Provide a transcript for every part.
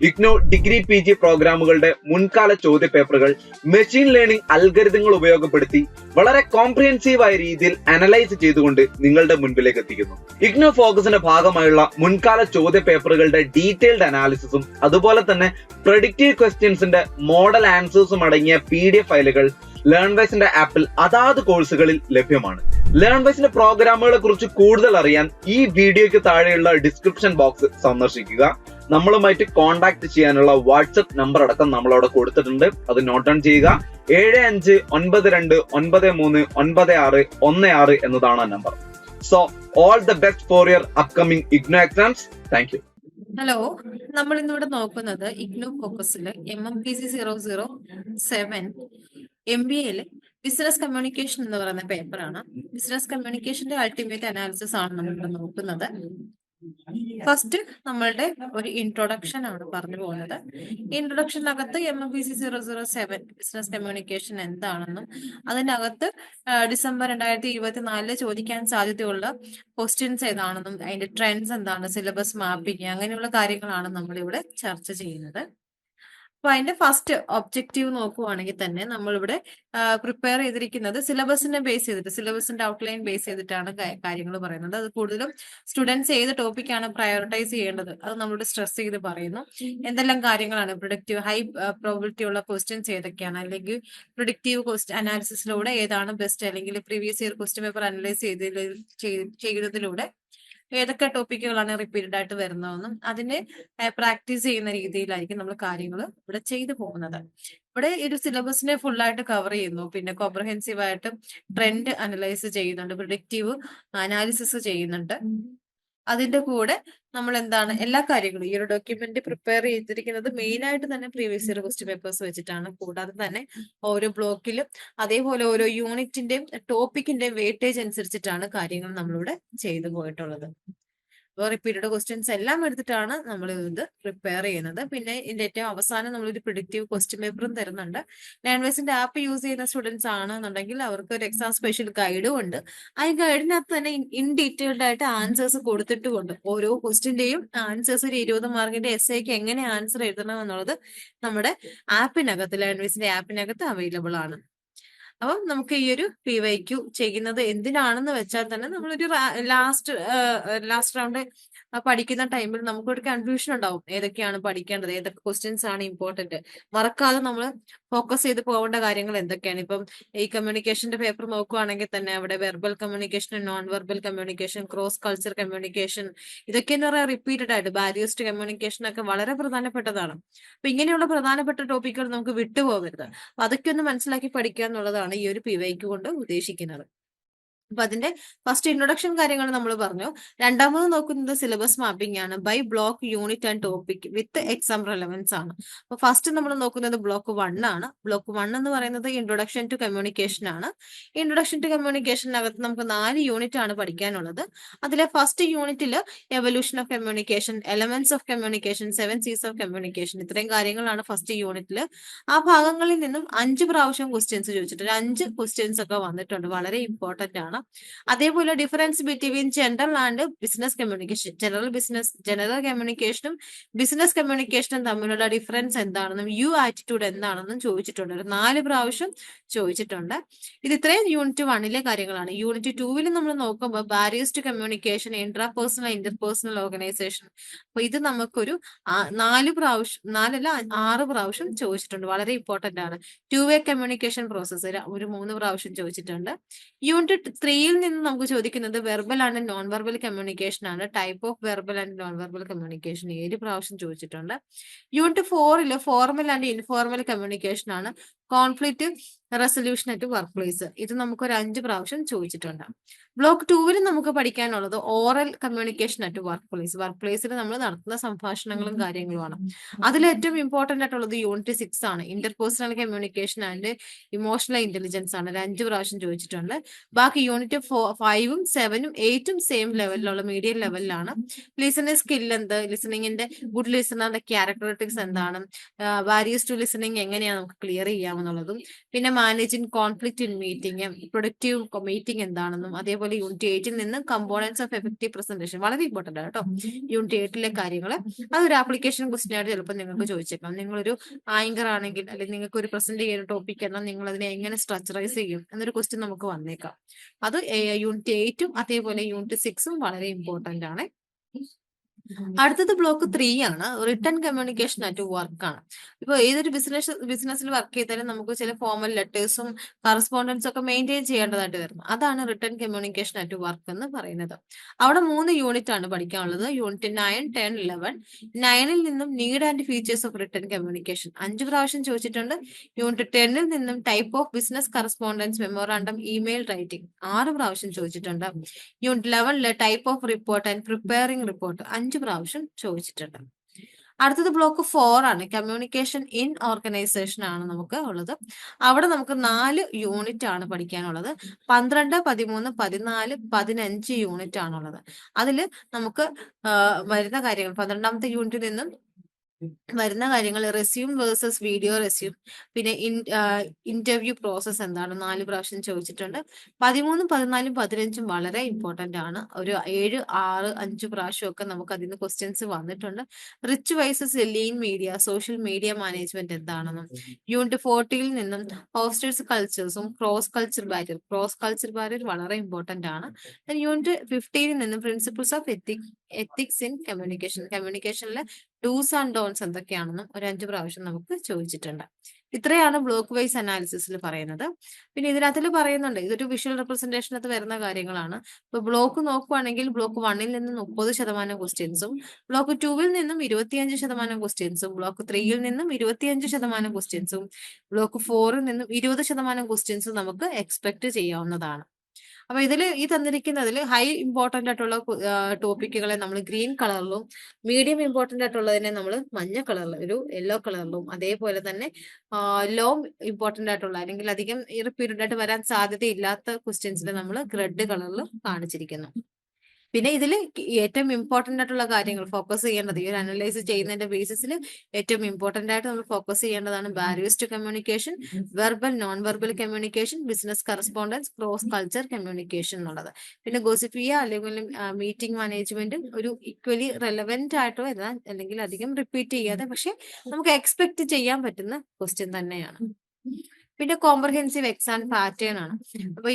IGNOU degree P G പ്രോഗ്രാമുകളുടെ മുൻകാല ചോദ്യ പേപ്പറുകൾ മെഷീൻ ലേണിംഗ് അൽഗരിതങ്ങൾ ഉപയോഗപ്പെടുത്തി വളരെ കോംപ്രിഹെൻസീവായ രീതിയിൽ അനലൈസ് ചെയ്തുകൊണ്ട് നിങ്ങളുടെ മുൻപിലേക്ക് എത്തിക്കുന്നു. ഇഗ്നോ ഫോക്കസിന്റെ ഭാഗമായുള്ള മുൻകാല ചോദ്യ പേപ്പറുകളുടെ ഡീറ്റെയിൽഡ് അനാലിസിസും അതുപോലെ തന്നെ പ്രഡിക്റ്റീവ് ക്വസ്റ്റ്യൻസിന്റെ മോഡൽ ആൻസേഴ്സും അടങ്ങിയ പി ഡി എഫ് ഫയലുകൾ ലേൺവൈസിന്റെ ആപ്പിൽ അതാത് കോഴ്സുകളിൽ ലഭ്യമാണ്. ലേൺവൈസിന്റെ പ്രോഗ്രാമുകളെ കുറിച്ച് കൂടുതൽ അറിയാൻ ഈ വീഡിയോയ്ക്ക് താഴെയുള്ള ഡിസ്ക്രിപ്ഷൻ ബോക്സ് സന്ദർശിക്കുക. നമ്മളുമായിട്ട് കോൺടാക്ട് ചെയ്യാനുള്ള വാട്സപ്പ് നമ്പർ അടക്കം നമ്മൾ അവിടെ കൊടുത്തിട്ടുണ്ട്. അത് നോട്ട് ഡൗൺ ചെയ്യുക. ഏഴ് അഞ്ച് ഒൻപത് രണ്ട് ഒൻപത് മൂന്ന് ഒൻപത് ആറ് ഒന്ന് ആറ് എന്നതാണ് ആ number so all the best for your upcoming IGNOU exams thank you hello നമ്മൾ ഇന്നിവിടെ നോക്കുന്നത് IGNOU ഫോക്കസിൽ M M P C zero zero seven M B എയിൽ ബിസിനസ് കമ്മ്യൂണിക്കേഷൻ എന്ന് പറയുന്ന പേപ്പറാണ് ബിസിനസ് കമ്മ്യൂണിക്കേഷന്റെ അൾട്ടിമേറ്റ് അനാലിസിസ് ആണ് നമ്മൾ നോക്കുന്നത്. ഫസ്റ്റ് നമ്മളുടെ ഒരു ഇൻട്രൊഡക്ഷൻ ആണ് പറഞ്ഞു പോകുന്നത്. ഇൻട്രൊഡക്ഷനകത്ത് M M C zero zero seven business communication എന്താണെന്നും അതിനകത്ത് ഡിസംബർ രണ്ടായിരത്തി ഇരുപത്തി നാലിൽ ചോദിക്കാൻ സാധ്യതയുള്ള ക്വസ്റ്റ്യൻസ് ഏതാണെന്നും അതിന്റെ ട്രെൻഡ്സ് എന്താണ് സിലബസ് മാപ്പിംഗ് അങ്ങനെയുള്ള കാര്യങ്ങളാണ് നമ്മളിവിടെ ചർച്ച ചെയ്യുന്നത്. അപ്പൊ അതിന്റെ ഫസ്റ്റ് ഒബ്ജക്റ്റീവ് നോക്കുവാണെങ്കിൽ തന്നെ നമ്മളിവിടെ പ്രിപ്പയർ ചെയ്തിരിക്കുന്നത് സിലബസിനെ ബേസ് ചെയ്തിട്ട് സിലബസിന്റെ ഔട്ട്ലൈൻ ബേസ് ചെയ്തിട്ടാണ് കാര്യങ്ങൾ പറയുന്നത്. അത് കൂടുതലും സ്റ്റുഡൻസ് ഏത് ടോപ്പിക്കാണ് പ്രയോറിറ്റൈസ് ചെയ്യേണ്ടത് അത് നമ്മളോട് സ്ട്രെസ് ചെയ്ത് പറയുന്നു. എന്തെല്ലാം കാര്യങ്ങളാണ് പ്രൊഡക്റ്റീവ് ഹൈ പ്രോബിലിറ്റി ഉള്ള ക്വസ്റ്റ്യൻസ് ഏതൊക്കെയാണ്? അല്ലെങ്കിൽ പ്രൊഡക്റ്റീവ് ക്വസ്റ്റ്യൻ അനാലിസിസിലൂടെ ഏതാണ് ബെസ്റ്റ് അല്ലെങ്കിൽ previous year question paper analyse ചെയ്ത് ചെയ്യുന്നതിലൂടെ ഏതൊക്കെ ടോപ്പിക്കുകളാണ് റിപ്പീറ്റഡ് ആയിട്ട് വരുന്നതെന്നും അതിനെ പ്രാക്ടീസ് ചെയ്യുന്ന രീതിയിലായിരിക്കും നമ്മൾ കാര്യങ്ങൾ ഇവിടെ ചെയ്തു പോകുന്നത്. ഇവിടെ ഒരു സിലബസിനെ ഫുൾ ആയിട്ട് കവർ ചെയ്യുന്നു. പിന്നെ കോംപ്രഹെൻസീവ് ആയിട്ട് ട്രെൻഡ് അനലൈസ് ചെയ്യുന്നുണ്ട് പ്രിഡിക്റ്റീവ് അനാലിസിസ് ചെയ്യുന്നുണ്ട്. അതിന്റെ കൂടെ നമ്മൾ എന്താണ് എല്ലാ കാര്യങ്ങളും ഈ ഒരു ഡോക്യുമെന്റ് പ്രിപ്പയർ ചെയ്തിരിക്കുന്നത് മെയിൻ ആയിട്ട് തന്നെ പ്രീവിയസ് ഇയർ ക്വസ്റ്റ്യൻ പേപ്പേഴ്സ് വെച്ചിട്ടാണ്. കൂടാതെ തന്നെ ഓരോ ബ്ലോക്കിലും അതേപോലെ ഓരോ യൂണിറ്റിന്റെയും ടോപ്പിക്കിന്റെയും വെയിറ്റേജ് അനുസരിച്ചിട്ടാണ് കാര്യങ്ങൾ നമ്മളിവിടെ ചെയ്തു പോയിട്ടുള്ളത്. റിപ്പീറ്റഡ് ക്വസ്റ്റ്യൻസ് എല്ലാം എടുത്തിട്ടാണ് നമ്മൾ ഇത് പ്രിപ്പയർ ചെയ്യുന്നത്. പിന്നെ ഇതിന്റെ ഏറ്റവും അവസാനം നമ്മളൊരു പ്രിഡിക്റ്റീവ് ക്വസ്റ്റ്യൻ പേപ്പറും തരുന്നുണ്ട്. ലാൻഡ്വേസിന്റെ ആപ്പ് യൂസ് ചെയ്യുന്ന സ്റ്റുഡൻസ് ആണെന്നുണ്ടെങ്കിൽ അവർക്ക് ഒരു എക്സാം സ്പെഷ്യൽ ഗൈഡും ഉണ്ട്. ആ ഗൈഡിനകത്ത് തന്നെ ഇൻ ഡീറ്റെയിൽഡ് ആയിട്ട് ആൻസേഴ്സ് കൊടുത്തിട്ടുമുണ്ട്. ഓരോ ക്വസ്റ്റിന്റെയും ആൻസേഴ്സ് ഒരു ഇരുപത് മാർക്കിന്റെ എസ് ഐക്ക് എങ്ങനെ ആൻസർ എഴുതണം എന്നുള്ളത് നമ്മുടെ ആപ്പിനകത്ത് ലാൻഡ്വേസിന്റെ ആപ്പിനകത്ത് അവൈലബിൾ ആണ്. അപ്പം നമുക്ക് ഈ ഒരു പി വൈ ക്യു ചെയ്യുന്നത് എന്തിനാണെന്ന് വെച്ചാൽ തന്നെ നമ്മളൊരു ലാസ്റ്റ് ലാസ്റ്റ് റൗണ്ട് പഠിക്കുന്ന ടൈമിൽ നമുക്ക് ഒരു കൺഫ്യൂഷൻ ഉണ്ടാവും. ഏതൊക്കെയാണ് പഠിക്കേണ്ടത്? ഏതൊക്കെ ക്വസ്റ്റ്യൻസ് ആണ് ഇമ്പോർട്ടന്റ് മറക്കാതെ നമ്മൾ ഫോക്കസ് ചെയ്ത് പോകേണ്ട കാര്യങ്ങൾ എന്തൊക്കെയാണ്? ഇപ്പം ഈ കമ്മ്യൂണിക്കേഷന്റെ പേപ്പർ നോക്കുവാണെങ്കിൽ തന്നെ അവിടെ verbal communication non verbal communication cross culture communication ഇതൊക്കെ എന്ന് പറയാൻ റിപ്പീറ്റഡ് ആയിട്ട് ബാരിയസ്റ്റ് കമ്മ്യൂണിക്കേഷൻ ഒക്കെ വളരെ പ്രധാനപ്പെട്ടതാണ്. അപ്പൊ ഇങ്ങനെയുള്ള പ്രധാനപ്പെട്ട ടോപ്പിക്കുകൾ നമുക്ക് വിട്ടുപോകരുത്. അപ്പൊ അതൊക്കെ ഒന്ന് മനസ്സിലാക്കി പഠിക്കുക എന്നുള്ളതാണ്. ഈ ഒരു പി വൈക്ക് കൊണ്ട് ഉദ്ദേശിക്കുന്നത്. അപ്പൊ അതിന്റെ ഫസ്റ്റ് ഇൻട്രൊഡക്ഷൻ കാര്യങ്ങൾ നമ്മൾ പറഞ്ഞു. രണ്ടാമത് നോക്കുന്നത് സിലബസ് മാപ്പിംഗ് ആണ്. By block unit and topic with exam relevance ആണ്. അപ്പൊ ഫസ്റ്റ് നമ്മൾ നോക്കുന്നത് ബ്ലോക്ക് വൺ ആണ്. ബ്ലോക്ക് വൺ എന്ന് പറയുന്നത് ഇൻട്രൊഡക്ഷൻ ടു കമ്മ്യൂണിക്കേഷൻ ആണ്. ഇൻട്രൊഡക്ഷൻ ടു കമ്മ്യൂണിക്കേഷനകത്ത് നമുക്ക് നാല് യൂണിറ്റ് ആണ് പഠിക്കാനുള്ളത്. അതിലെ ഫസ്റ്റ് യൂണിറ്റിൽ evolution of communication elements of communication seven Cs of communication ഇത്രയും കാര്യങ്ങളാണ് ഫസ്റ്റ് യൂണിറ്റിൽ ആ ഭാഗങ്ങളിൽ നിന്നും അഞ്ച് പ്രാവശ്യം ക്വസ്റ്റ്യൻസ് ചോദിച്ചിട്ടുണ്ട് അഞ്ച് ക്വസ്റ്റ്യൻസ് ഒക്കെ വന്നിട്ടുണ്ട്. വളരെ ഇമ്പോർട്ടന്റ് ആണ്. അതേപോലെ difference between general and business communication general business general കമ്മ്യൂണിക്കേഷനും business കമ്മ്യൂണിക്കേഷനും തമ്മിലുള്ള ഡിഫറൻസ് എന്താണെന്നും യു ആറ്റിറ്റ്യൂഡ് എന്താണെന്നും ചോദിച്ചിട്ടുണ്ട്. ഒരു നാല് പ്രാവശ്യം ചോദിച്ചിട്ടുണ്ട്. ഇത് ഇത്രയും യൂണിറ്റ് വണ്ണിലെ കാര്യങ്ങളാണ്. യൂണിറ്റ് ടൂവിൽ നമ്മൾ നോക്കുമ്പോൾ barriers to communication intrapersonal organisation അപ്പൊ ഇത് നമുക്കൊരു നാല് പ്രാവശ്യം നാലല്ല ആറ് പ്രാവശ്യം ചോദിച്ചിട്ടുണ്ട്. വളരെ ഇമ്പോർട്ടന്റ് ആണ്. ടു വേ കമ്മ്യൂണിക്കേഷൻ പ്രോസസ്സ് ഒരു മൂന്ന് പ്രാവശ്യം ചോദിച്ചിട്ടുണ്ട്. യൂണിറ്റ് ത്രീയിൽ നിന്ന് നമുക്ക് ചോദിക്കുന്നത് വെർബൽ ആണ് നോൺ വെർബൽ കമ്മ്യൂണിക്കേഷൻ ആണ്. Type of verbal and non verbal communication ഏഴ് പ്രാവശ്യം ചോദിച്ചിട്ടുണ്ട്. യൂണിറ്റ് ഫോറിൽ ഫോർമൽ ആൻഡ് ഇൻഫോർമൽ കമ്മ്യൂണിക്കേഷൻ ആണ്. Conflict resolution at work place ഇത് നമുക്ക് ഒരു അഞ്ച് പ്രാവശ്യം ചോദിച്ചിട്ടുണ്ട്. ബ്ലോക്ക് ടൂവിൽ നമുക്ക് പഠിക്കാനുള്ളത് oral communication at work place work പ്ലേസിൽ നമ്മൾ നടത്തുന്ന സംഭാഷണങ്ങളും കാര്യങ്ങളുമാണ്. അതിൽ ഏറ്റവും ഇമ്പോർട്ടന്റ് ആയിട്ടുള്ളത് യൂണിറ്റ് സിക്സ് ആണ്. Interpersonal communication and emotional intelligence ആണ്. അഞ്ച് പ്രാവശ്യം ചോദിച്ചിട്ടുണ്ട്. ബാക്കി യൂണിറ്റ് ഫൈവും സെവനും എയ്റ്റും സെയിം ലെവലിലുള്ള മീഡിയം ലെവലിലാണ് ലിസണിങ് സ്കിൽ എന്ത്? ലിസണിങ്ങിന്റെ ഗുഡ് ലിസണറിന്റെ ക്യാരക്ടറിസ്റ്റിക്സ് എന്താണ്? വാരിയസ് ടു ലിസണിങ് എങ്ങനെയാണ് നമുക്ക് ക്ലിയർ ചെയ്യാമെന്നുള്ളതും പിന്നെ managing conflict in meeting productive meeting എന്താണെന്നും അതേപോലെ യൂണിറ്റ് എയ്റ്റിൽ നിന്ന് കമ്പോണൻസ് ഓഫ് എഫക്റ്റീവ് പ്രസന്റേഷൻ വളരെ ഇമ്പോർട്ടന്റ് ആണ് കേട്ടോ. യൂണിറ്റ് എയ്റ്റിലെ കാര്യങ്ങൾ. അതൊരു ആപ്ലിക്കേഷൻ ക്വസ്റ്റ്യൻ ആയിട്ട് ചിലപ്പോൾ നിങ്ങൾക്ക് ചോദിച്ചേക്കാം. നിങ്ങളൊരു ആങ്കർ ആണെങ്കിൽ അല്ലെങ്കിൽ നിങ്ങൾക്ക് ഒരു പ്രസന്റ് ചെയ്യുന്ന ടോപ്പിക് എന്നാൽ നിങ്ങൾ അതിനെ എങ്ങനെ സ്ട്രക്ചറൈസ് ചെയ്യും എന്നൊരു ക്വസ്റ്റ്യൻ നമുക്ക് വന്നേക്കാം. അത് യൂണിറ്റ് എയ്റ്റും അതേപോലെ യൂണിറ്റ് സിക്സും വളരെ ഇമ്പോർട്ടന്റ് ആണ്. അടുത്തത് ബ്ലോക്ക് ത്രീ ആണ്. റിട്ടേൺ കമ്മ്യൂണിക്കേഷൻ അറ്റ് വർക്ക് ആണ്. ഇപ്പൊ ഏതൊരു ബിസിനസ് ബിസിനസ്സിൽ വർക്ക് ചെയ്താലും നമുക്ക് ചില ഫോമൽ ലെറ്റേഴ്സും കറസ്പോണ്ടൻസും ഒക്കെ മെയിന്റെയിൻ ചെയ്യേണ്ടതായിട്ട് വരുന്നു അതാണ് റിട്ടേൺ കമ്മ്യൂണിക്കേഷൻ അറ്റ് വർക്ക് എന്ന് പറയുന്നത്. അവിടെ മൂന്ന് യൂണിറ്റ് ആണ് പഠിക്കാനുള്ളത്. യൂണിറ്റ് നയൻ ടെൻ ഇലവൻ നയനിൽ നിന്നും need and features of written communication അഞ്ച് പ്രാവശ്യം ചോദിച്ചിട്ടുണ്ട്. യൂണിറ്റ് ടെന്നിൽ നിന്നും type of business correspondence memorandum email writing ആറ് പ്രാവശ്യം ചോദിച്ചിട്ടുണ്ട്. Unit ലെവനിലെ type of report and preparing report അഞ്ച് പ്രാവശ്യം ചോദിച്ചിട്ടുണ്ട്. അടുത്തത് ബ്ലോക്ക് ഫോർ ആണ്. കമ്മ്യൂണിക്കേഷൻ ഇൻ ഓർഗനൈസേഷൻ ആണ് നമുക്ക് ഉള്ളത്. അവിടെ നമുക്ക് നാല് യൂണിറ്റ് ആണ് പഠിക്കാനുള്ളത്. പന്ത്രണ്ട് പതിമൂന്ന് പതിനാല് പതിനഞ്ച് യൂണിറ്റ് ആണുള്ളത്. അതിൽ നമുക്ക് വരുന്ന കാര്യങ്ങൾ പന്ത്രണ്ടാമത്തെ യൂണിറ്റിൽ നിന്നും വരുന്ന കാര്യങ്ങൾ റെസ്യൂം വേഴ്സസ് വീഡിയോ റെസ്യൂം പിന്നെ ഇന്റർവ്യൂ പ്രോസസ് എന്താണ്? നാല് പ്രാവശ്യം ചോദിച്ചിട്ടുണ്ട്. പതിമൂന്നും പതിനാലും പതിനഞ്ചും വളരെ ഇമ്പോർട്ടന്റ് ആണ്. ഒരു ഏഴ് ആറ് അഞ്ച് പ്രാവശ്യം ഒക്കെ നമുക്ക് അതിൽ നിന്ന് ക്വസ്റ്റ്യൻസ് വന്നിട്ടുണ്ട്. Rich versus lean media social media management എന്താണെന്നും യൂണിറ്റ് ഫോർട്ടിയിൽ നിന്നും Hofstede's കൾച്ചേഴ്സും cross culture barrier cross culture barrier വളരെ ഇമ്പോർട്ടന്റ് ആണ്. യൂണിറ്റ് ഫിഫ്റ്റീനിൽ നിന്നും principles of ethic ethics in communication കമ്മ്യൂണിക്കേഷനിലെ dos and don'ts എന്തൊക്കെയാണെന്നും ഒരു അഞ്ച് പ്രാവശ്യം നമുക്ക് ചോദിച്ചിട്ടുണ്ട്. ഇത്രയാണ് ബ്ലോക്ക് വൈസ് അനാലിസിസിൽ പറയുന്നത്. പിന്നെ ഇതിനകത്തിൽ പറയുന്നുണ്ട് ഇതൊരു വിഷ്വൽ റെപ്രസെന്റേഷനകത്ത് വരുന്ന കാര്യങ്ങളാണ്. ഇപ്പൊ ബ്ലോക്ക് നോക്കുവാണെങ്കിൽ ബ്ലോക്ക് വണ്ണിൽ നിന്ന് മുപ്പത് ശതമാനം ക്വസ്റ്റ്യൻസും ബ്ലോക്ക് ടൂവിൽ നിന്നും ഇരുപത്തിയഞ്ച് ശതമാനം ക്വസ്റ്റ്യൻസും ബ്ലോക്ക് ത്രീയിൽ നിന്നും ഇരുപത്തിയഞ്ച് ശതമാനം ക്വസ്റ്റ്യൻസും ബ്ലോക്ക് ഫോറിൽ നിന്നും ഇരുപത് ശതമാനം ക്വസ്റ്റ്യൻസും നമുക്ക് എക്സ്പെക്ട് ചെയ്യാവുന്നതാണ്. അപ്പൊ ഇതിൽ ഈ തന്നിരിക്കുന്നതിൽ ഹൈ ഇമ്പോർട്ടന്റ് ആയിട്ടുള്ള ടോപ്പിക്കുകളെ നമ്മൾ ഗ്രീൻ കളറിലും മീഡിയം ഇമ്പോർട്ടന്റ് ആയിട്ടുള്ളതിനെ നമ്മൾ മഞ്ഞ കളറിലും ഒരു യെല്ലോ കളറിലും അതേപോലെ തന്നെ ലോ ഇമ്പോർട്ടന്റ് ആയിട്ടുള്ള അല്ലെങ്കിൽ അധികം റിപ്പീറ്റഡ് ആയിട്ട് വരാൻ സാധ്യതയില്ലാത്ത ക്വസ്റ്റ്യൻസിൽ നമ്മൾ റെഡ് കളറിൽ കാണിച്ചിരിക്കുന്നു. പിന്നെ ഇതിൽ ഏറ്റവും ഇമ്പോർട്ടന്റ് ആയിട്ടുള്ള കാര്യങ്ങൾ ഫോക്കസ് ചെയ്യേണ്ടത് ഈ ഒരു അനലൈസ് ചെയ്യുന്നതിന്റെ ബേസിസിൽ ഏറ്റവും ഇമ്പോർട്ടന്റ് ആയിട്ട് നമ്മൾ ഫോക്കസ് ചെയ്യേണ്ടതാണ് barriers to communication verbal non verbal communication business correspondence cross culture communication എന്നുള്ളത്. പിന്നെ ഗോസിഫിയ അല്ലെങ്കിൽ മീറ്റിംഗ് മാനേജ്മെന്റ് ഒരു ഈക്വലി റെലവെന്റ് ആയിട്ടോ എന്നാൽ അല്ലെങ്കിൽ അധികം റിപ്പീറ്റ് ചെയ്യാതെ പക്ഷെ നമുക്ക് എക്സ്പെക്ട് ചെയ്യാൻ പറ്റുന്ന ക്വസ്റ്റ്യൻ തന്നെയാണ്. പിന്നെ കോംപ്രഹെൻസീവ് എക്സാം പാറ്റേൺ ആണ്. അപ്പൊ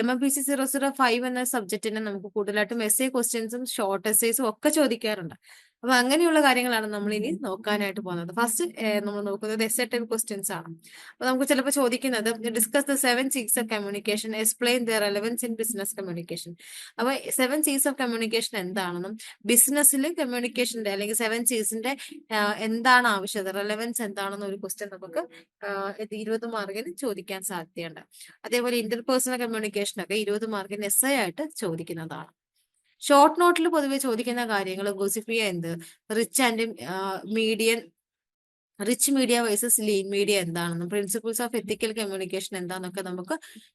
M M P C zero zero five എന്ന സബ്ജക്റ്റിന് നമുക്ക് കൂടുതലായിട്ടും എസ് എ ക്വസ്റ്റ്യൻസും ഷോർട്ട് എസ്സേസും ഒക്കെ ചോദിക്കാറുണ്ട്. അപ്പൊ അങ്ങനെയുള്ള കാര്യങ്ങളാണ് നമ്മൾ ഇനി നോക്കാനായിട്ട് പോകുന്നത്. ഫസ്റ്റ് നമ്മൾ നോക്കുന്നത് എസ് എ ടൈപ്പ് ക്വസ്റ്റ്യൻസ് ആണ്. അപ്പൊ നമുക്ക് ചിലപ്പോൾ ചോദിക്കുന്നത് discuss the seven Cs of communication explain the relevance in business communication അപ്പൊ സെവൻ സീസ് ഓഫ് കമ്മ്യൂണിക്കേഷൻ എന്താണെന്നും ബിസിനസ്സിൽ കമ്മ്യൂണിക്കേഷന്റെ അല്ലെങ്കിൽ സെവൻ സീസിന്റെ എന്താണ് ആവശ്യകത റെലവൻസ് എന്താണെന്ന് ഒരു ക്വസ്റ്റ്യൻ നമുക്ക് ഇരുപത് മാർക്കിന് ചോദിക്കാൻ സാധ്യതയുണ്ട്. അതേപോലെ ഇന്റർപേഴ്സണൽ കമ്മ്യൂണിക്കേഷൻ ഒക്കെ ഇരുപത് മാർക്കിന് എസ് ആയിട്ട് ചോദിക്കുന്നതാണ്. ഷോർട്ട് നോട്ടിൽ പൊതുവെ ചോദിക്കുന്ന കാര്യങ്ങൾ ഗോസിഫിയ എന്ത്? Rich and median rich media versus lean media എന്താണെന്നും പ്രിൻസിപ്പിൾസ് ഓഫ് എത്തിക്കൽ കമ്മ്യൂണിക്കേഷൻ എന്താണെന്നൊക്കെ നമുക്ക്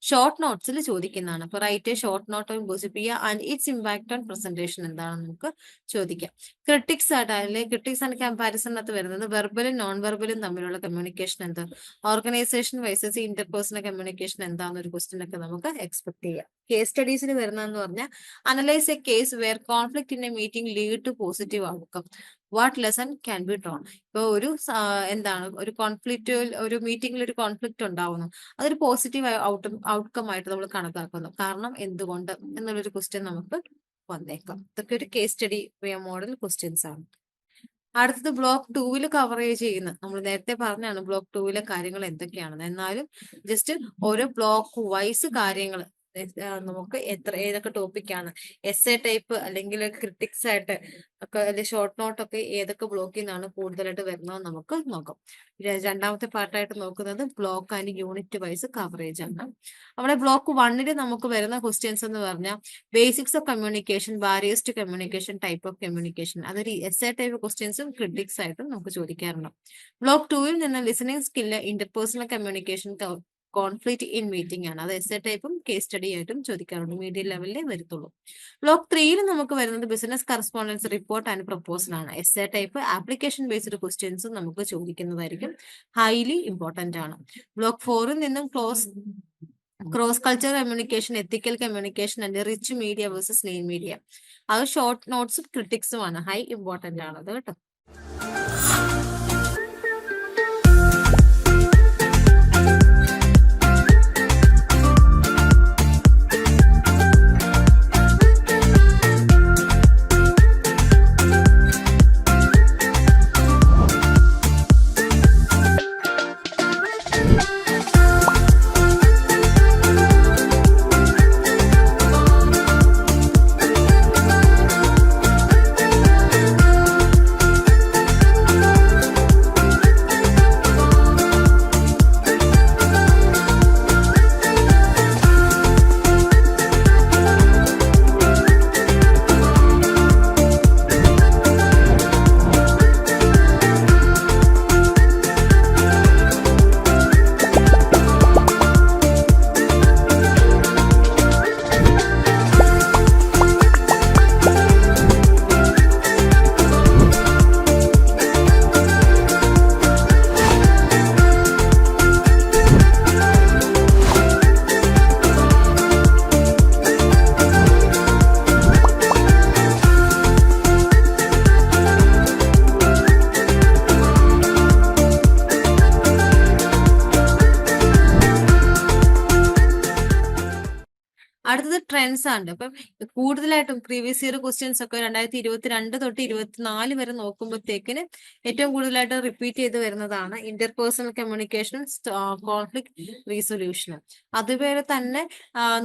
ഷോർട്ട് നോട്ട്സിൽ ചോദിക്കുന്നതാണ്. അപ്പൊ write short note on glossophobia and its impact on presentation എന്താണെന്ന് നമുക്ക് ചോദിക്കാം. ക്രിട്ടിക്സ് ആയിട്ട് അല്ലെങ്കിൽ ക്രിട്ടിക്സ് ആൻഡ് കമ്പാരിസണിനകത്ത് വരുന്നത് വെർബലും നോൺ വെർബലും തമ്മിലുള്ള കമ്മ്യൂണിക്കേഷൻ എന്ത്? ഓർഗനൈസേഷൻ വൈസസ് ഇന്റർപേഴ്സണൽ കമ്മ്യൂണിക്കേഷൻ എന്താണെന്നൊരു ക്വസ്റ്റ്യൻ ഒക്കെ നമുക്ക് എക്സ്പെക്ട് ചെയ്യാം. കേസ് സ്റ്റഡീസിന് വരുന്നതെന്ന് പറഞ്ഞാൽ analyse a case where conflict in a meeting lead to positive outcome what lesson can be drawn ഇപ്പൊ ഒരു എന്താണ് ഒരു കോൺഫ്ലിക്റ്റ് ഒരു മീറ്റിംഗിൽ ഒരു കോൺഫ്ലിക്റ്റ് ഉണ്ടാവുന്നു. അതൊരു പോസിറ്റീവ് ഔട്ട് ഔട്ട്കം ആയിട്ട് നമ്മൾ കണക്കാക്കുന്നു. കാരണം എന്തുകൊണ്ട് എന്നുള്ളൊരു ക്വസ്റ്റ്യൻ നമുക്ക് വന്നേക്കാം. ഇതൊക്കെ ഒരു കേസ് സ്റ്റഡി മോഡൽ ക്വസ്റ്റ്യൻസ് ആണ്. അടുത്തത് ബ്ലോക്ക് ടൂവിൽ കവർ ചെയ്യുന്ന. നമ്മൾ നേരത്തെ പറഞ്ഞാണ് ബ്ലോക്ക് ടൂവിലെ കാര്യങ്ങൾ എന്തൊക്കെയാണെന്ന്. എന്നാലും ജസ്റ്റ് ഓരോ ബ്ലോക്ക് വൈസ് കാര്യങ്ങൾ നമുക്ക് എത്ര ഏതൊക്കെ ടോപ്പിക്കാണ് എസ് എ ടൈപ്പ് അല്ലെങ്കിൽ ക്രിട്ടിക്സ് ആയിട്ട് ഒക്കെ അല്ലെങ്കിൽ ഷോർട്ട് നോട്ട് ഒക്കെ ഏതൊക്കെ ബ്ലോക്കിൽ നിന്നാണ് കൂടുതലായിട്ട് വരുന്നത് നമുക്ക് നോക്കാം. രണ്ടാമത്തെ പാർട്ടായിട്ട് നോക്കുന്നത് block and unit wise coverage ആണ്. അവിടെ ബ്ലോക്ക് വണ്ണിൽ നമുക്ക് വരുന്ന ക്വസ്റ്റ്യൻസ് എന്ന് പറഞ്ഞാൽ basics of communication barriers to communication type of communication അതൊരു എസ് എ ടൈപ്പ് ക്വസ്റ്റ്യൻസും ക്രിട്ടിക്സ് ആയിട്ടും നമുക്ക് ചോദിക്കാറുണ്ട്. ബ്ലോക്ക് ടൂവിൽ നിന്ന് listening skill interpersonal communication conflict in meeting ആണ്. അത് എസ് എ ടൈപ്പും കേസ് സ്റ്റഡി ആയിട്ടും ചോദിക്കാറുണ്ട്. മീഡിയം ലെവലിലേ വരത്തുള്ളൂ. ബ്ലോക്ക് ത്രീയിൽ നമുക്ക് വരുന്നത് business correspondence report and proposal ആണ്. Essay type application based ക്വസ്റ്റ്യൻസും നമുക്ക് ചോദിക്കുന്നതായിരിക്കും. ഹൈലി ഇമ്പോർട്ടന്റ് ആണ്. ബ്ലോക്ക് ഫോറിൽ നിന്നും close cross culture communication ethical communication and rich media versus lean media അത് ഷോർട്ട് നോട്ട്സും ക്രിട്ടിക്സും ആണ്. ഹൈ ഇമ്പോർട്ടന്റ് ആണ്. അത് കേട്ടോ. അടുത്തത് ട്രെൻഡ്സ് ആണ്. അപ്പം കൂടുതലായിട്ടും പ്രീവിയസ് ഇയർ ക്വസ്റ്റ്യൻസ് ഒക്കെ രണ്ടായിരത്തി ഇരുപത്തിരണ്ട് തൊട്ട് ഇരുപത്തിനാല് വരെ നോക്കുമ്പോഴത്തേക്കിന് ഏറ്റവും കൂടുതലായിട്ട് റിപ്പീറ്റ് ചെയ്ത് വരുന്നതാണ് ഇന്റർപേഴ്സണൽ കമ്മ്യൂണിക്കേഷൻ കോൺഫ്ലിക്ട് റീസൊല്യൂഷൻ അതുപോലെ തന്നെ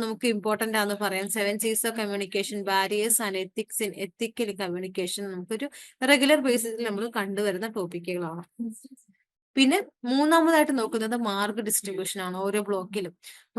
നമുക്ക് ഇമ്പോർട്ടന്റ് ആണെന്ന് പറയാം. Seven Cs of communication barriers and ethics in ethical communication നമുക്കൊരു റെഗുലർ ബേസിസിൽ നമ്മൾ കണ്ടുവരുന്ന ടോപ്പിക്കുകളാണ് പിന്നെ മൂന്നാമതായിട്ട് നോക്കുന്നത് മാർക്ക് ഡിസ്ട്രിബ്യൂഷൻ ആണ് ഓരോ ബ്ലോക്കിലും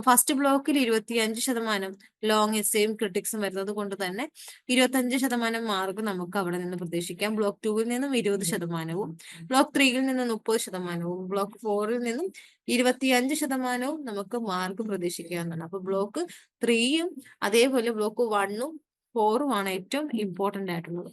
ഫസ്റ്റ് ബ്ലോക്കിൽ ഇരുപത്തി അഞ്ച് ശതമാനം ലോങ് എസ്സേയും ക്രിട്ടിക്സും വരുന്നത് കൊണ്ട് തന്നെ ഇരുപത്തഞ്ച് ശതമാനം മാർക്ക് നമുക്ക് അവിടെ നിന്ന് പ്രതീക്ഷിക്കാം. ബ്ലോക്ക് ടൂവിൽ നിന്നും ഇരുപത് ശതമാനവും ബ്ലോക്ക് ത്രീയിൽ നിന്നും മുപ്പത് ശതമാനവും ബ്ലോക്ക് ഫോറിൽ നിന്നും ഇരുപത്തിയഞ്ച് ശതമാനവും നമുക്ക് മാർക്ക് പ്രതീക്ഷിക്കാവുന്നതാണ്. അപ്പൊ ബ്ലോക്ക് ത്രീയും അതേപോലെ ബ്ലോക്ക് വണ്ണും ഫോറും ആണ് ഏറ്റവും ഇമ്പോർട്ടന്റ് ആയിട്ടുള്ളത്.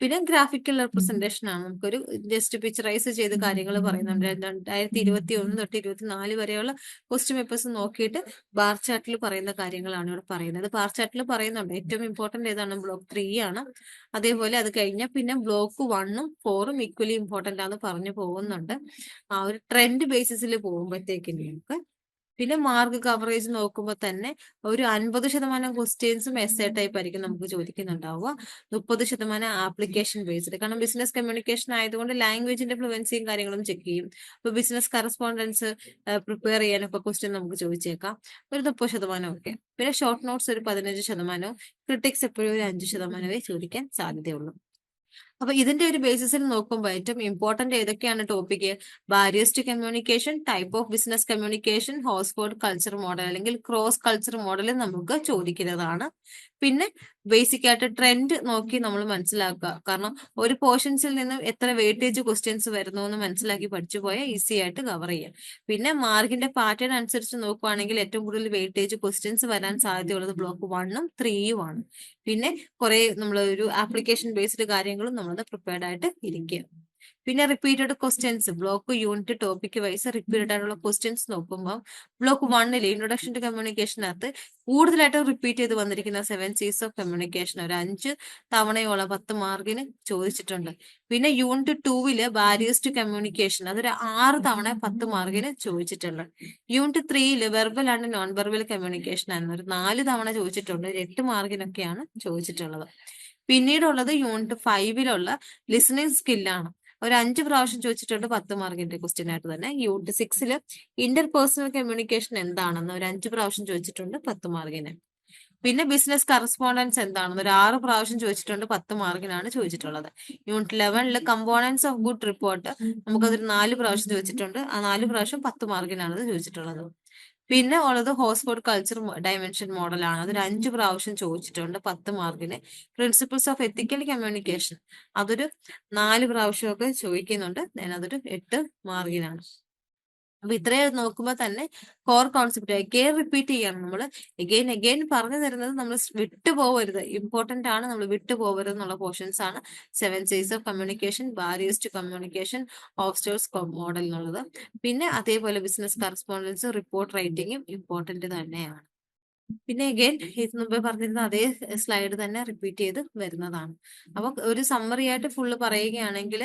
പിന്നെ ഗ്രാഫിക്കൽ റെപ്രസെന്റേഷൻ ആണ് നമുക്കൊരു ജസ്റ്റ് പിക്ചറൈസ് ചെയ്ത് കാര്യങ്ങൾ പറയുന്നുണ്ട്. രണ്ടായിരത്തി ഇരുപത്തി ഒന്ന് തൊട്ട് ഇരുപത്തിനാല് വരെയുള്ള ക്വസ്റ്റ്യൻ പേപ്പേഴ്സ് നോക്കിയിട്ട് ബാർ ചാർട്ടിൽ പറയുന്ന കാര്യങ്ങളാണ് ഇവിടെ പറയുന്നത്. ബാർ ചാർട്ടിൽ പറയുന്നുണ്ട്. ഏറ്റവും ഇമ്പോർട്ടന്റ് ഏതാണ്? ബ്ലോക്ക് ത്രീ ആണ് അതേപോലെ അത് കഴിഞ്ഞാൽ പിന്നെ ബ്ലോക്ക് വണ്ണും ഫോറും ഈക്വലി ഇമ്പോർട്ടന്റ് ആണെന്ന് പറഞ്ഞു പോകുന്നുണ്ട്. ആ ഒരു ട്രെൻഡ് ബേസിസിൽ പോകുമ്പോഴത്തേക്കും നമുക്ക് പിന്നെ മാർക്ക് കവറേജ് നോക്കുമ്പോൾ തന്നെ ഒരു അൻപത് ശതമാനം ക്വസ്റ്റ്യൻസും എസ് ടൈപ്പ് ആയിരിക്കും നമുക്ക് ചോദിക്കുന്നുണ്ടാവുക. മുപ്പത് ശതമാനം ആപ്ലിക്കേഷൻ ബേസ്ഡ്. കാരണം ബിസിനസ് കമ്മ്യൂണിക്കേഷൻ ആയതുകൊണ്ട് ലാംഗ്വേജിന്റെ ഫ്ലുവൻസിയും കാര്യങ്ങളും ചെക്ക് ചെയ്യും. അപ്പൊ ബിസിനസ് കറസ്പോണ്ടൻസ് പ്രിപ്പയർ ചെയ്യാനൊക്കെ ക്വസ്റ്റ്യൻ നമുക്ക് ചോദിച്ചേക്കാം. ഒരു മുപ്പത് ശതമാനം ഒക്കെ. പിന്നെ ഷോർട്ട് നോട്ട്സ് ഒരു പതിനഞ്ച് ശതമാനവും ക്രിട്ടിക്സ് എപ്പോഴും ഒരു അഞ്ച് ശതമാനമേ ചോദിക്കാൻ സാധ്യതയുള്ളൂ. അപ്പൊ ഇതിന്റെ ഒരു ബേസിസിൽ നോക്കുമ്പോൾ ഏറ്റവും ഇമ്പോർട്ടന്റ് ഏതൊക്കെയാണ് topic barriers to communication type of business communication Hofstede culture model അല്ലെങ്കിൽ ക്രോസ് കൾച്ചർ മോഡൽ നമുക്ക് ചോദിക്കുന്നതാണ്. പിന്നെ ബേസിക് ആയിട്ട് ട്രെൻഡ് നോക്കി നമ്മൾ മനസ്സിലാക്കുക. കാരണം ഒരു പോർഷൻസിൽ നിന്ന് എത്ര വെയിറ്റേജ് ക്വസ്റ്റ്യൻസ് വരുന്നു എന്ന് മനസ്സിലാക്കി പഠിച്ചു പോയാൽ ഈസി ആയിട്ട് കവർ ചെയ്യാം. പിന്നെ മാർക്കിന്റെ പാറ്റേൺ അനുസരിച്ച് നോക്കുവാണെങ്കിൽ ഏറ്റവും കൂടുതൽ വെയിറ്റേജ് ക്വസ്റ്റ്യൻസ് വരാൻ സാധ്യതയുള്ളത് ബ്ലോക്ക് വണ്ണും ത്രീയും ആണ്. പിന്നെ കുറെ നമ്മൾ ഒരു ആപ്ലിക്കേഷൻ ബേസ്ഡ് കാര്യങ്ങളും നമ്മളത് പ്രിപ്പയർഡ് ആയിട്ട് ഇരിക്കുക. പിന്നെ repeated questions block unit topic wise repeated ആയിട്ടുള്ള ക്വസ്റ്റ്യൻസ് നോക്കുമ്പോൾ ബ്ലോക്ക് വണ്ണിൽ ഇൻട്രൊഡക്ഷൻ ടു കമ്മ്യൂണിക്കേഷനകത്ത് കൂടുതലായിട്ട് റിപ്പീറ്റ് ചെയ്ത് വന്നിരിക്കുന്ന സെവൻ സീസ് ഓഫ് കമ്മ്യൂണിക്കേഷൻ ഒരു അഞ്ച് തവണയോളം പത്ത് മാർക്കിന് ചോദിച്ചിട്ടുണ്ട്. പിന്നെ യൂണിറ്റ് ടൂവിൽ ബാരിയേഴ്സ് ടു കമ്മ്യൂണിക്കേഷൻ അതൊരു ആറ് തവണ പത്ത് മാർക്കിന് ചോദിച്ചിട്ടുണ്ട്. യൂണിറ്റ് ത്രീയിൽ verbal and non verbal communication ആയിരുന്നു ഒരു നാല് തവണ ചോദിച്ചിട്ടുണ്ട്. ഒരു എട്ട് മാർക്കിനൊക്കെയാണ് ചോദിച്ചിട്ടുള്ളത്. പിന്നീടുള്ളത് യൂണിറ്റ് ഫൈവിലുള്ള ലിസണിങ് സ്കില്ലാണ് ഒരു അഞ്ച് പ്രാവശ്യം ചോദിച്ചിട്ടുണ്ട് പത്ത് മാർക്കിന്റെ ക്വസ്റ്റ്യൻ ആയിട്ട് തന്നെ. യൂണിറ്റ് സിക്സിൽ ഇന്റർ പേഴ്സണൽ കമ്മ്യൂണിക്കേഷൻ എന്താണെന്ന് ഒരു അഞ്ച് പ്രാവശ്യം ചോദിച്ചിട്ടുണ്ട് പത്ത് മാർക്കിന് പിന്നെ ബിസിനസ് കറസ്പോണ്ടൻസ് എന്താണെന്ന് ഒരു ആറ് പ്രാവശ്യം ചോദിച്ചിട്ടുണ്ട് പത്ത് മാർക്കിനാണ് ചോദിച്ചിട്ടുള്ളത്. യൂണിറ്റ് ലെവനിൽ കമ്പോണൻസ് ഓഫ് ഗുഡ് റിപ്പോർട്ട് നമുക്കതൊരു നാല് പ്രാവശ്യം ചോദിച്ചിട്ടുണ്ട്. ആ നാല് പ്രാവശ്യം പത്ത് മാർക്കിനാണ് ചോദിച്ചിട്ടുള്ളത്. പിന്നെ ഉള്ളത് ഹോസ്പോർട്ട് കൾച്ചർ ഡയമെൻഷൻ മോഡലാണ് അതൊരു അഞ്ച് പ്രാവശ്യം ചോദിച്ചിട്ടുണ്ട് പത്ത് മാർക്കിന് പ്രിൻസിപ്പിൾസ് ഓഫ് എത്തിക്കൽ കമ്മ്യൂണിക്കേഷൻ അതൊരു നാല് പ്രാവശ്യമൊക്കെ ചോദിക്കുന്നുണ്ട്. ഞാൻ അതൊരു എട്ട് മാർക്കിനാണ് അപ്പൊ ഇത്രയും നോക്കുമ്പോൾ തന്നെ കോർ കോൺസെപ്റ്റ് അഗെയിൻ റിപ്പീറ്റ് ചെയ്യണം നമ്മൾ അഗെയിൻ അഗെയിൻ പറഞ്ഞു തരുന്നത് നമ്മൾ വിട്ടുപോകരുത് ഇമ്പോർട്ടന്റ് ആണ് നമ്മൾ വിട്ടുപോകരുത് എന്നുള്ള പോർഷൻസ് ആണ്. Seven Cs of communication barriers to communication Hofstede's model എന്നുള്ളത്. പിന്നെ അതേപോലെ ബിസിനസ് കറസ്പോണ്ടൻസ് റിപ്പോർട്ട് റൈറ്റിംഗും ഇമ്പോർട്ടന്റ് തന്നെയാണ്. പിന്നെ അഗൈൻ ഇത് മുമ്പേ പറഞ്ഞിരുന്ന അതേ സ്ലൈഡ് തന്നെ റിപ്പീറ്റ് ചെയ്ത് വരുന്നതാണ്. അപ്പൊ ഒരു സമ്മറി ആയിട്ട് ഫുള്ള് പറയുകയാണെങ്കിൽ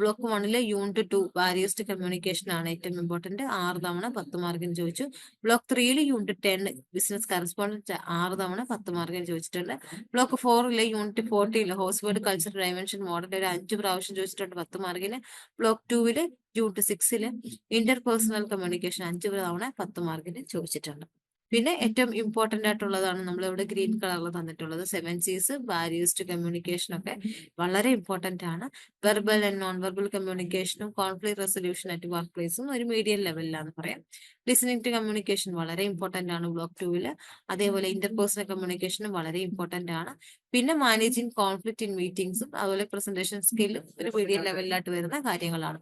ബ്ലോക്ക് വണ്ണിലെ യൂണിറ്റ് ടു വാരിയസ്റ്റ് കമ്മ്യൂണിക്കേഷൻ ആണ് ഏറ്റവും ഇമ്പോർട്ടന്റ് ആറ് തവണ പത്ത് മാർക്കിന് ചോദിച്ചു. ബ്ലോക്ക് ത്രീയിൽ യൂണിറ്റ് ടെൻ ബിസിനസ് കറസ്പോണ്ടന്റ് ആറ് തവണ പത്ത് മാർക്കിന് ചോദിച്ചിട്ടുണ്ട്. ബ്ലോക്ക് ഫോറിലെ യൂണിറ്റ് ഫോർട്ടിയിൽ ഹോസ്വേർഡ് കൾച്ചർ ഡയമെൻഷൻ മോഡൽ ഒരു അഞ്ച് പ്രാവശ്യം ചോദിച്ചിട്ടുണ്ട് പത്ത് മാർക്കിന് ബ്ലോക്ക് ടൂവിൽ യൂണിറ്റ് സിക്സിൽ ഇന്റർ പേഴ്സണൽ കമ്മ്യൂണിക്കേഷൻ അഞ്ച് തവണ പത്ത് മാർക്കിന് ചോദിച്ചിട്ടുണ്ട്. പിന്നെ ഏറ്റവും ഇമ്പോർട്ടന്റ് ആയിട്ടുള്ളതാണ് നമ്മൾ ഇവിടെ ഗ്രീൻ കളറിൽ തന്നിട്ടുള്ളത്. Seven Cs barriers to communication ഒക്കെ വളരെ ഇമ്പോർട്ടന്റ് ആണ്. വെർബൽ ആൻഡ് നോൺ വെർബൽ കമ്മ്യൂണിക്കേഷനും കോൺഫ്ലിക്ട് റെസൊല്യൂഷൻ അറ്റ് വർക്ക് പ്ലേസും ഒരു മീഡിയം ലെവലിലാണ് പറയാം. ലിസണിങ് ടു കമ്മ്യൂണിക്കേഷൻ വളരെ ഇമ്പോർട്ടന്റ് ആണ് ബ്ലോക്ക് ടൂവിൽ അതേപോലെ ഇന്റർപേഴ്സണൽ കമ്മ്യൂണിക്കേഷനും വളരെ ഇമ്പോർട്ടന്റ് ആണ്. പിന്നെ മാനേജിങ് കോൺഫ്ലിക്ട് ഇൻ മീറ്റിംഗ്സും അതുപോലെ പ്രസന്റേഷൻ സ്കില്ലും ഒരു മീഡിയം ലെവലിലായിട്ട് വരുന്ന കാര്യങ്ങളാണ്.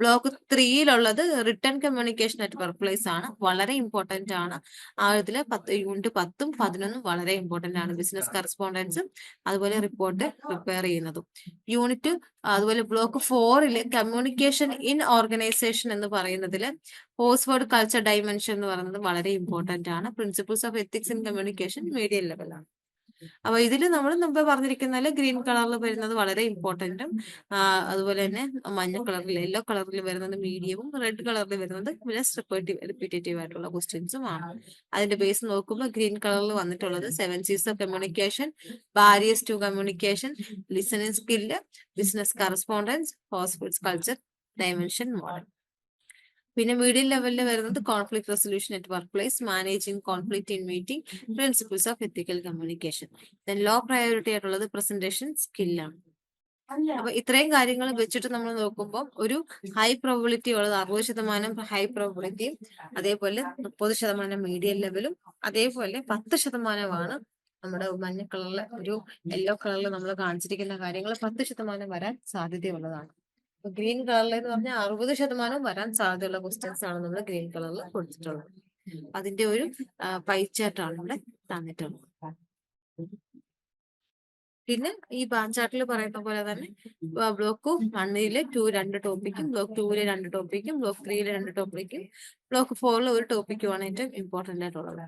ബ്ലോക്ക് ത്രീയിലുള്ളത് written communication at work place ആണ്. വളരെ ഇമ്പോർട്ടന്റ് ആണ്. ആ ഇതിൽ പത്ത് യൂണിറ്റ് പത്തും പതിനൊന്നും വളരെ ഇമ്പോർട്ടന്റ് ആണ്. ബിസിനസ് കറസ്പോണ്ടൻസും അതുപോലെ റിപ്പോർട്ട് പ്രിപ്പയർ ചെയ്യുന്നതും. യൂണിറ്റ് അതുപോലെ ബ്ലോക്ക് ഫോറിൽ കമ്മ്യൂണിക്കേഷൻ ഇൻ ഓർഗനൈസേഷൻ എന്ന് പറയുന്നതിൽ ഹോസ്വേർഡ് കൾച്ചർ ഡൈമെൻഷൻ എന്ന് പറയുന്നത് വളരെ ഇമ്പോർട്ടന്റ് ആണ്. Principles of ethics in communication medium ലെവലാണ് അപ്പൊ ഇതിൽ നമ്മൾ മുമ്പ് പറഞ്ഞിരിക്കുന്ന ഗ്രീൻ കളറിൽ വരുന്നത് വളരെ ഇമ്പോർട്ടന്റും അതുപോലെ തന്നെ മഞ്ഞ കളറിൽ യെല്ലോ കളറിൽ വരുന്നത് മീഡിയവും റെഡ് കളറിൽ വരുന്നത് പിന്നെ റിപ്പീറ്റേറ്റീവ് ആയിട്ടുള്ള ക്വസ്റ്റ്യൻസും ആണ്. അതിന്റെ ബേസ് നോക്കുമ്പോൾ ഗ്രീൻ കളറിൽ വന്നിട്ടുള്ളത് seven Cs of communication barriers to communication listening skill business correspondence hospitals culture dimension model. പിന്നെ മീഡിയം ലെവലിൽ വരുന്നത് conflict resolution at workplace managing conflict in meeting principles of ethical communication then low priority ആയിട്ടുള്ളത് presentation സ്കില്ലാണ് അപ്പൊ ഇത്രയും കാര്യങ്ങൾ വെച്ചിട്ട് നമ്മൾ നോക്കുമ്പോൾ ഒരു ഹൈ പ്രോബിലിറ്റി ഉള്ളത് അറുപത് ശതമാനം ഹൈ പ്രോബിലിറ്റിയും അതേപോലെ മുപ്പത് ശതമാനം മീഡിയം ലെവലും അതേപോലെ പത്ത് ശതമാനമാണ് നമ്മുടെ മഞ്ഞ കളറിൽ ഒരു യെല്ലോ കളറിൽ നമ്മൾ കാണിച്ചിരിക്കുന്ന കാര്യങ്ങൾ പത്ത് ശതമാനം വരാൻ സാധ്യതയുള്ളതാണ്. ഗ്രീൻ കളറിൽ എന്ന് പറഞ്ഞാൽ അറുപത് ശതമാനം വരാൻ സാധ്യതയുള്ള ക്വസ്റ്റ്യൻസ് ആണ് നമ്മൾ ഗ്രീൻ കളറിൽ കൊടുത്തിട്ടുള്ളത്. അതിന്റെ ഒരു പൈ ആണ് ഇവിടെ തന്നിട്ടുള്ളത്. പിന്നെ ഈ ബാൻ ചാർട്ടിൽ പറയുന്ന പോലെ തന്നെ ബ്ലോക്ക് വണ്ണിൽ ടു രണ്ട് ടോപ്പിക്കും ബ്ലോക്ക് ടൂവിലെ രണ്ട് ടോപ്പിക്കും ബ്ലോക്ക് ത്രീയിലെ രണ്ട് ടോപ്പിക്കും ബ്ലോക്ക് ഫോറിലെ ഒരു ടോപ്പിക്കുമാണ് ഏറ്റവും ഇമ്പോർട്ടന്റ് ആയിട്ടുള്ളത്.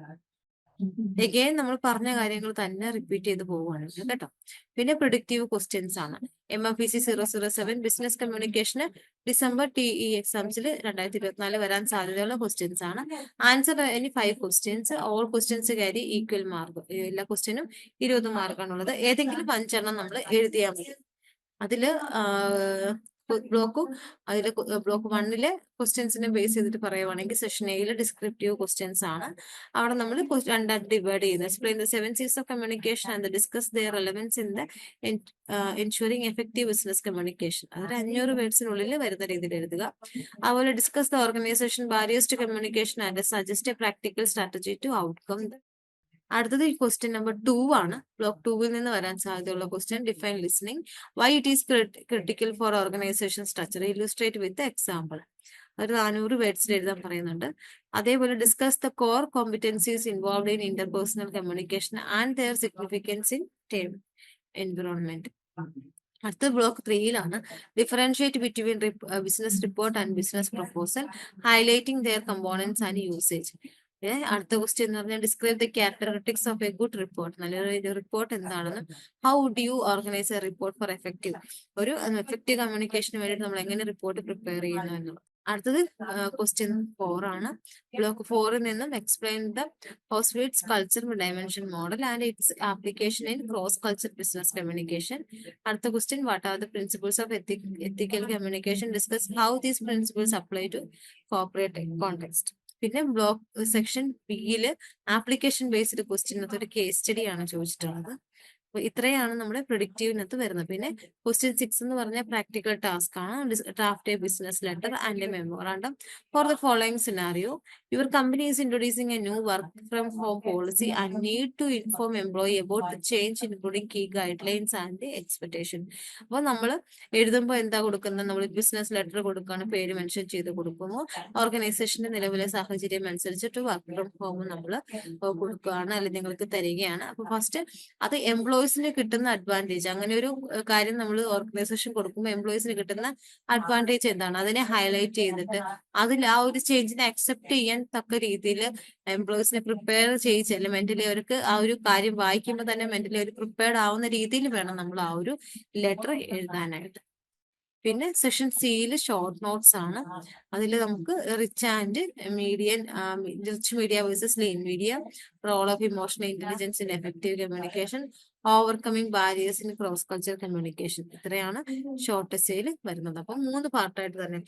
എഗെയിൻ നമ്മൾ പറഞ്ഞ കാര്യങ്ങൾ തന്നെ റിപ്പീറ്റ് ചെയ്ത് പോവുകയാണ് കേട്ടോ. പിന്നെ പ്രൊഡിക്റ്റീവ് ക്വസ്റ്റ്യൻസ് ആണ്. M F P C zero zero seven business കമ്മ്യൂണിക്കേഷന് ഡിസംബർ ടി ഇ എക്സാംസിൽ രണ്ടായിരത്തി ഇരുപത്തിനാല് വരാൻ സാധ്യതയുള്ള ക്വസ്റ്റ്യൻസ് ആണ്. Answer any five questions all questions carry equal mark എല്ലാ ക്വസ്റ്റ്യനും ഇരുപത് മാർക്കാണുള്ളത് ഏതെങ്കിലും അഞ്ചെണ്ണം നമ്മൾ എഴുതിയാൽ മതി. അതിൽ ബ്ലോക്കും അതിലെ ബ്ലോക്ക് വണ്ണിലെ ക്വസ്റ്റ്യൻസിനെ ബേസ് ചെയ്തിട്ട് പറയുവാണെങ്കിൽ സെഷൻ എയിലെ ഡിസ്ക്രിപ്റ്റീവ് ക്വസ്റ്റ്യൻസ് ആണ് അവിടെ നമ്മൾ രണ്ടായിട്ട് ഡിവൈഡ് ചെയ്യുന്നത് explain the seven Cs of communication and discuss the relevance in the ensuring effective business communication അതായത് അഞ്ഞൂറ് വേർഡ്സിനുള്ളിൽ വരുന്ന രീതിയിൽ എഴുതുക. അതുപോലെ discuss the organisation barriers to communication and suggest a practical strategy to outcome അടുത്തത് ക്വസ്റ്റ്യൻ നമ്പർ ടു ആണ്. Block ടൂവിൽ നിന്ന് വരാൻ സാധ്യതയുള്ള question define listening why it is critical for organisation structure illustrate with example ഒരു നാനൂറ് വേർഡ്സിൽ എഴുതാൻ പറയുന്നുണ്ട്. അതേപോലെ discuss the core competencies involve in interpersonal communication and their significance in term environment അടുത്ത block ത്രീയിലാണ് differentiate between business report and business proposal highlighting their components and usage അടുത്ത question എന്ന് പറഞ്ഞാൽ describe the characteristics of a good report നല്ലൊരു report എന്താണെന്ന് how do you organise a report for effective ഒരു effective കമ്മ്യൂണിക്കേഷന് വേണ്ടിയിട്ട് നമ്മൾ എങ്ങനെ റിപ്പോർട്ട് പ്രിപ്പയർ ചെയ്യുന്നു എന്നുള്ളത്. അടുത്തത് ക്വസ്റ്റ്യൻ ഫോർ ആണ്. ബ്ലോക്ക് ഫോറിൽ നിന്നും explain the Hofstede's culture dimension model and its application in cross culture business communication അടുത്ത question what are the principles of ethical communication discuss how these principles apply to corporate context പിന്നെ block section ബിയിൽ application based question ഒരു case study ആണ് ചോദിച്ചിട്ടുള്ളത്. ഇത്രയാണ് നമ്മുടെ പ്രൊഡിക്റ്റീവിനകത്ത് വരുന്നത്. പിന്നെ ക്വസ്റ്റ്യൻ സിക്സ് എന്ന് പറഞ്ഞാൽ പ്രാക്ടിക്കൽ ടാസ്ക് ആണ്. Draft a business letter and a memorandum for the following scenario your company is introducing a new work from home policy and need to inform employee about the change including key guidelines and expectation അപ്പോൾ നമ്മൾ എഴുതുമ്പോൾ എന്താ കൊടുക്കുന്നത്? നമ്മൾ business letter കൊടുക്കുകയാണ് പേര് mention ചെയ്ത് കൊടുക്കുമ്പോൾ ഓർഗനൈസേഷന്റെ നിലവിലെ സാഹചര്യം അനുസരിച്ചിട്ട് വർക്ക് ഫ്രം ഹോം നമ്മൾ കൊടുക്കുകയാണ് അല്ലെങ്കിൽ നിങ്ങൾക്ക് തരികയാണ്. അപ്പൊ ഫസ്റ്റ് അത് എംപ്ലോയീസിന് കിട്ടുന്ന അഡ്വാന്റേജ് അങ്ങനെ ഒരു കാര്യം നമ്മൾ ഓർഗനൈസേഷൻ കൊടുക്കുമ്പോൾ എംപ്ലോയീസിന് കിട്ടുന്ന അഡ്വാന്റേജ് എന്താണ്? അതിനെ ഹൈലൈറ്റ് ചെയ്തിട്ട് അതിൽ ആ ഒരു ചേഞ്ചിനെ അക്സെപ്റ്റ് ചെയ്യാൻ തക്ക രീതിയിൽ എംപ്ലോയീസിനെ പ്രിപ്പയർ ചെയ്യിച്ച് അല്ലെ മെന്റലി അവർക്ക് ആ ഒരു കാര്യം വായിക്കുമ്പോൾ തന്നെ മെന്റലി അവർ പ്രിപ്പയർഡ് ആവുന്ന രീതിയിൽ വേണം നമ്മൾ ആ ഒരു ലെറ്റർ എഴുതാനായിട്ട്. പിന്നെ സെഷൻ സിയിൽ ഷോർട്ട് നോട്ട്സ് ആണ്. അതിൽ നമുക്ക് rich and median rich media versus lean media role of emotional intelligence in effective communication overcoming barriers in cross culture communication ഇത്രയാണ് ഷോർട്ട് എസ്സേയിൽ വരുന്നത്. അപ്പം മൂന്ന് പാർട്ടായിട്ട് തന്നെ.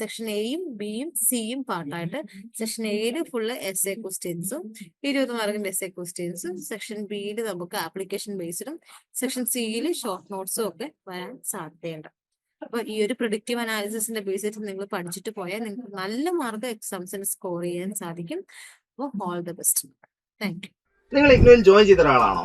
സെക്ഷൻ എയും ബിയും സിയും പാർട്ടായിട്ട് സെക്ഷൻ എയിൽ ഫുള്ള് എസ് എ ക്വസ്റ്റ്യൻസും ഇരുപത് മാർക്കിന്റെ എസ് എ ക്വസ്റ്റ്യൻസും സെക്ഷൻ ബിയിൽ നമുക്ക് ആപ്ലിക്കേഷൻ ബേസ്ഡും സെക്ഷൻ സിയിൽ ഷോർട്ട് നോട്ട്സും ഒക്കെ വരാൻ സാധ്യതയുണ്ട്. അപ്പൊ ഈ ഒരു പ്രൊഡക്റ്റീവ് അനാലിസിസിന്റെ ബേസിൽ നിങ്ങൾ പഠിച്ചിട്ട് പോയാൽ നിങ്ങൾക്ക് നല്ല മാർക്ക് എക്സാംസിന് സ്കോർ ചെയ്യാൻ സാധിക്കും. അപ്പോൾ all the best thank you നിങ്ങൾ ഇഗ്നുവിൽ ജോയിൻ ചെയ്ത ഒരാളാണോ?